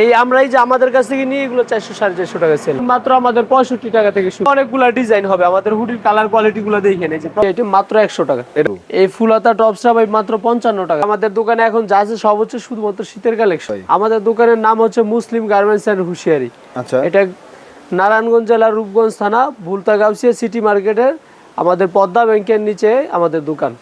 এই আমরা এই যে আমাদের কাছ থেকে নিয়ে এগুলো চারশো সাড়ে চারশো টাকা সেল মাত্র আমাদের পঁয়ষট্টি টাকা থেকে শুরু। অনেকগুলা ডিজাইন হবে। আমাদের হুডির কালার কোয়ালিটি গুলো দেখে নেই এটি মাত্র একশো টাকা। এই ফুলাতা টপসটা ভাই মাত্র পঞ্চান্ন টাকা। আমাদের দোকানে এখন যা আছে সব হচ্ছে শুধুমাত্র শীতের কালেকশন আমাদের দোকানের নাম হচ্ছে মুসলিম গার্মেন্টস অ্যান্ড হুশিয়ারি। আচ্ছা। এটা নারায়ণগঞ্জ জেলার রূপগঞ্জ থানা ভুলতা গাউসিয়া সিটি মার্কেটের আমাদের পদ্মা ব্যাংকের নিচে আমাদের দোকান।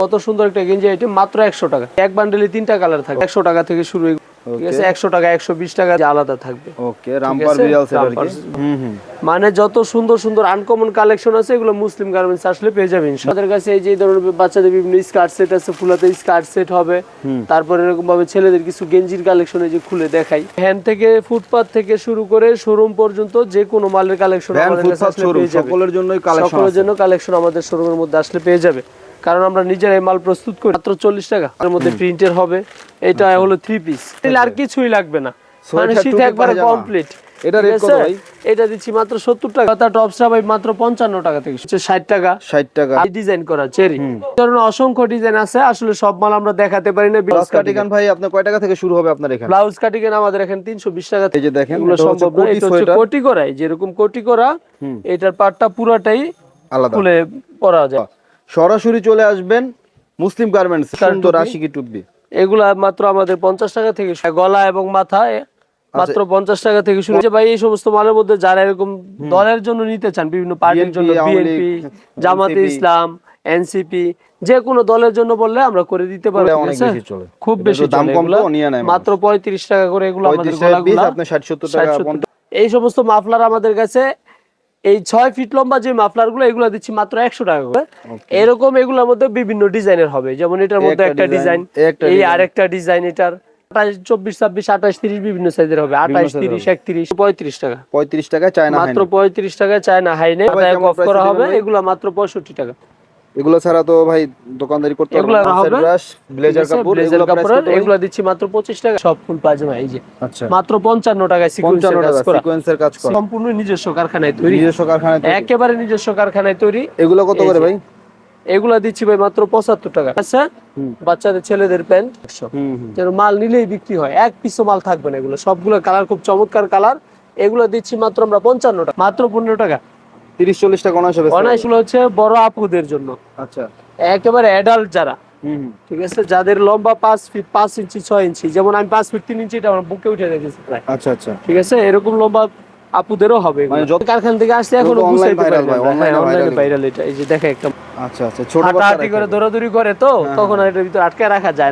কত সুন্দর একটা গেঞ্জি এটি মাত্র একশো টাকা। এক বান্ডেলে তিনটা কালার থাকে। একশো টাকা থেকে শুরু ঠিক আছে একশো টাকা একশো বিশ টাকা আলাদা থাকবে। ওকে রামপার বিড়াল সেট আর কি। রামপার। হুম হুম। মানে যত সুন্দর সুন্দর আনকমন কালেকশন আছে এগুলো মুসলিম গার্মেন্টস আসলে পেয়ে যাবেন আমাদের কাছে এই যে ধরনের বাচ্চাদের বিভিন্ন স্কার্ট সেট আছে ফুলাতে স্কার্ট সেট হবে। তারপরে এরকম ভাবে ছেলেদের কিছু গেঞ্জির কালেকশন এই যে খুলে দেখাই। হ্যান্ড থেকে ফুটপাথ থেকে শুরু করে শোরুম পর্যন্ত যে কোনো মালের কালেকশন আমাদের কাছে কালেকশন সকলের জন্য কালেকশন আমাদের শোরুমের মধ্যে আসলে পেয়ে যাবে। কারণ আমরা নিজেরাই মাল প্রস্তুত করি। মাত্র চল্লিশ টাকা। তার মধ্যে প্রিন্টের হবে। এটা হলো থ্রি পিস আর কিছুই লাগবে না। মানে শীত একবারে কমপ্লিট এটা rate কত ভাই? এটা দিচ্ছি মাত্র টাকা। তার টপসটা ভাই মাত্র পঞ্চান্ন টাকা থেকে হচ্ছে ষাট টাকা। ষাট টাকা। ডিজাইন করা চেরি ধরনের অসংখ্য ডিজাইন আছে। আসলে সব মাল আমরা দেখাতে পারি না। ব্লাউজ কাটিকান ভাই কয় টাকা থেকে শুরু হবে আপনার এখানে? ব্লাউজ আমাদের এখানে তিনশো বিশ টাকা এই যে দেখেন এগুলো হচ্ছে সম্ভব না। কোটি এটা হচ্ছে কোটি করাই যেরকম কোটি করা এটার পাটটা পুরাটাই আলাদা। খুলে পরা যায়। সরাসরি চলে আসবেন মুসলিম গার্মেন্টস সুন্দর। আশিকি টুপি। এগুলা মাত্র আমাদের পঞ্চাশ টাকা থেকে গলা এবং মাথা এ- মাত্র পঞ্চাশ টাকা থেকে শুরু হচ্ছে ভাই এই সমস্ত মালের মধ্যে যারা এরকম দলের জন্য নিতে চান বিভিন্ন পার্টির জন্য বিএনপি জামাতে ইসলাম এনসিপি যে কোনো দলের জন্য বললে আমরা করে দিতে পারব। খুব বেশি দাম কম তো, নিয়ে নেয় মাত্র পঁয়ত্রিশ টাকা করে এগুলো আমাদের পঁয়ত্রিশ টাকা পিস গলাগুলা আপনি ষাট সত্তর টাকা 60, 70 পঞ্চাশ- এই সমস্ত মাফলার আমাদের কাছে এই ছয় ফিট লম্বা যে মাফলারগুলো এগুলো দিচ্ছি মাত্র একশো টাকা করে। এরকম এগুলোর মধ্যে বিভিন্ন ডিজাইনের হবে। যেমন এটার মধ্যে একটা ডিজাইন এই আর আরেকটা ডিজাইন এটার। আঠাশ চব্বিশ ছাব্বিশ আঠাশ তিরিশ বিভিন্ন সাইজের হবে। আঠাশ তিরিশ একত্রিশ পঁয়ত্রিশ টাকা। পঁয়ত্রিশ টাকা চায়না মাত্র পঁয়ত্রিশ টাকায় চায় না হাই নেই অফ করা হবে? এগুলো মাত্র পঁয়ষট্টি টাকা। এগুলো ছাড়া তো ভাই দোকানদারি করতে এগুলো হবে। ব্লেজার কাপড় ব্লেজার এগুলো দিচ্ছি মাত্র পঁচিশ টাকা। সব ফুল পাজামা এই যে। আচ্ছা। মাত্র পঞ্চান্ন টাকায় সিকুয়েন্সের 55 কাজ করা। সিকোয়েন্সের কাজ করা। সম্পূর্ণ নিজস্ব কারখানায় তৈরি। নিজস্ব কারখানায় তৈরি। একেবারে নিজস্ব কারখানায় তৈরি। এগুলো কত করে ভাই? এগুলা দিচ্ছি ভাই মাত্র পঁচাত্তর টাকা। আচ্ছা বাচ্চাদের ছেলেদের প্যান্ট। যেন মাল নিলেই বিক্রি হয়। এক পিসও মাল থাকবে না এগুলো। সবগুলো কালার খুব চমৎকার কালার। এগুলো দিচ্ছি মাত্র আমরা পঞ্চান্ন টাকা। মাত্র পনেরো টাকা। তিরিশ চল্লিশ টাকা অনায়াসে বেচতে পারবেন। অনায়াসগুলো হচ্ছে বড় আপুদের জন্য। আচ্ছা। একেবারে অ্যাডাল্ট যারা। ঠিক আছে? যাদের লম্বা পাঁচ ফিট পাঁচ ইঞ্চি ছয় ইঞ্চি যেমন আমি পাঁচ ফিট তিন ইঞ্চি এটা আমার বুকে উঠে রেখেছি প্রায়। আচ্ছা আচ্ছা। ঠিক আছে? এরকম লম্বা আপুদেরও হবে মানে যত- কারখানা থেকে আসলে এখন ভাই, অনলাইনে ভাইরাল এটা। এই যে দেখে একটা আচ্ছা আচ্ছা ছোট বাচ্চারা করে দৌড়াদৌড়ি করে তো তখন আর এটার ভিতরে আটকে রাখা যায় না।